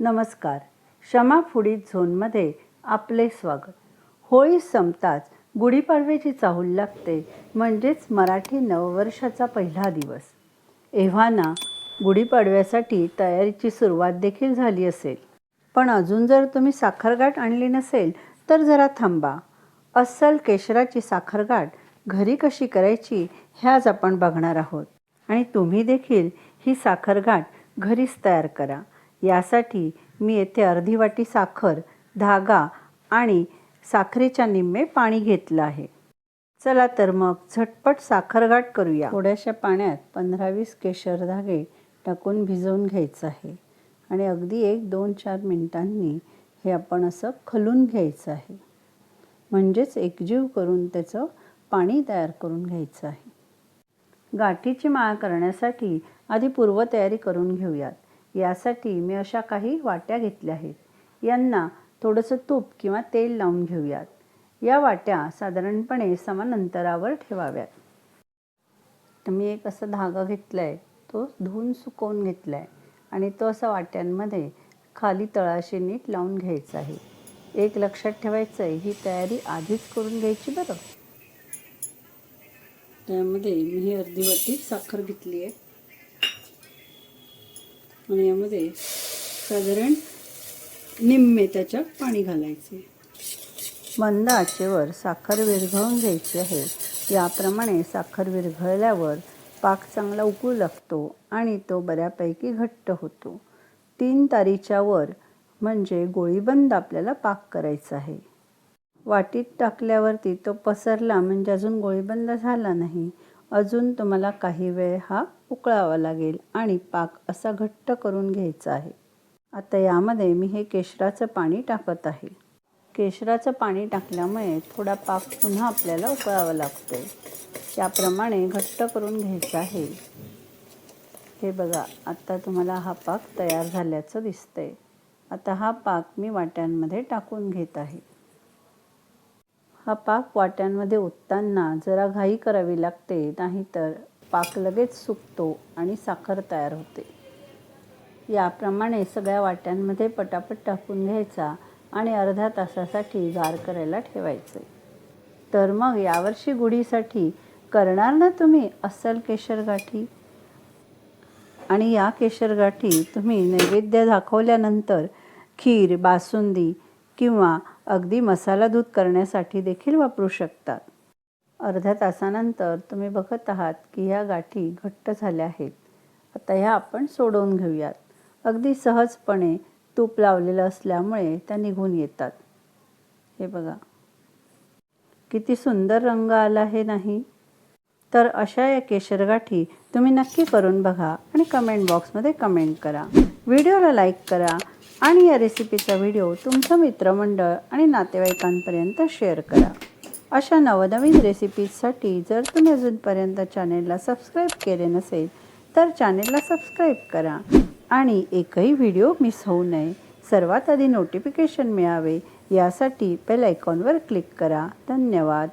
नमस्कार. क्षमा फुडीत झोनमध्ये आपले स्वागत. होळी संपताच गुढीपाडव्याची चाहूल लागते म्हणजेच मराठी नववर्षाचा पहिला दिवस. एव्हाना गुढीपाडव्यासाठी तयारीची सुरुवात देखील झाली असेल. पण अजून जर तुम्ही साखरगाठ आणली नसेल तर जरा थांबा. अस्सल केशराची साखरगाठ घरी कशी करायची ह्याच आपण बघणार आहोत. आणि तुम्ही देखील ही साखरगाठ घरीच तयार करा. यासाठी मी येथे अर्धी वाटी साखर धागा आणि साखरेच्या निम्मे पाणी घेतलं आहे. चला तर मग झटपट साखरगाठ करूया. थोड्याशा पाण्यात पंधरा वीस केशर धागे टाकून भिजवून घ्यायचं आहे आणि अगदी एक दोन चार मिनिटांनी हे आपण असं खलून घ्यायचं आहे. म्हणजेच एकजीव करून त्याचं पाणी तयार करून घ्यायचं आहे. गाठीची माळ करण्यासाठी आधी पूर्वतयारी करून घेऊयात. यासाठी मी अशा काही वाट्या घेतल्या आहेत. यांना थोडंसं तूप किंवा तेल लावून घेऊयात. या वाट्या साधारणपणे समान अंतरावर ठेवाव्यात. तर मी एक असा धागा घेतला आहे तो धुवून सुकवून घेतला आहे आणि तो असा वाट्यांमध्ये खाली तळाशी नीट लावून घ्यायचा आहे. एक लक्षात ठेवायचं आहे ही तयारी आधीच करून घ्यायची बरं? त्यामध्ये मी ही अर्धी वाटी साखर घेतली आहे आणि यामध्ये साधारण निम्मे त्याच्यात पाणी घालायचे. मंद आचेवर साखर विरघळून घ्यायची आहे. याप्रमाणे साखर विरघळल्यावर पाक चांगला उकळू लागतो आणि तो बऱ्यापैकी घट्ट होतो. तीन तारीच्या वर म्हणजे गोळीबंद आपल्याला पाक करायचा आहे. वाटीत टाकल्यावरती तो पसरला म्हणजे अजून गोळीबंद झाला नाही. अजून तुम्हाला काही वेळ हा उकळावा लागेल आणि पाक असा घट्ट करून घ्यायचा आहे. आता यामध्ये मी हे केशराचं पाणी टाकत आहे. केशराचं पाणी टाकल्यामुळे थोडा पाक पुन्हा आपल्याला उकळावा लागतो त्याप्रमाणे घट्ट करून घ्यायचा आहे. हे बघा आता तुम्हाला हा पाक तयार झाल्याचं दिसतंय. आता हा पाक मी वाट्यांमध्ये टाकून घेत आहे. हा पाक वाट्यांमध्ये ओतताना जरा घाई करावी लागते नाहीतर पाक लगेच सुकतो आणि साखर तयार होते. याप्रमाणे सगळ्या वाट्यांमध्ये पटापट टाकून घ्यायचा आणि अर्ध्या तासासाठी गार करायला ठेवायचे. तर मग यावर्षी गुढीसाठी करणार ना तुम्ही अस्सल केशर गाठी? आणि या केशर गाठी तुम्ही नैवेद्य दाखवल्यानंतर खीर बासुंदी किंवा अगदी मसाला दूध करण्यासाठी देखील वापरू शकतात. अर्ध्या तासानंतर तुम्ही बघत आहात की ह्या गाठी घट्ट झाल्या आहेत. आता ह्या आपण सोडवून घेऊयात. अगदी सहजपणे तूप लावलेलं असल्यामुळे त्या निघून येतात. हे बघा. किती सुंदर रंग आला हे नाही? तर अशा या केशर गाठी तुम्ही नक्की करून बघा आणि कमेंट बॉक्समध्ये कमेंट करा. व्हिडिओला लाईक करा. आणि या रेसिपीचा व्हिडिओ तुमचं मित्रमंडळ आणि नातेवाईकांपर्यंत शेअर करा. अशा नवनवीन रेसिपीजसाठी जर तुम्ही अजूनपर्यंत चॅनेलला सबस्क्राईब केले नसेल तर चॅनेलला सबस्क्राईब करा आणि एकही व्हिडिओ मिस होऊ नये. सर्वात आधी नोटिफिकेशन मिळावे यासाठी बेल आयकॉनवर क्लिक करा. धन्यवाद.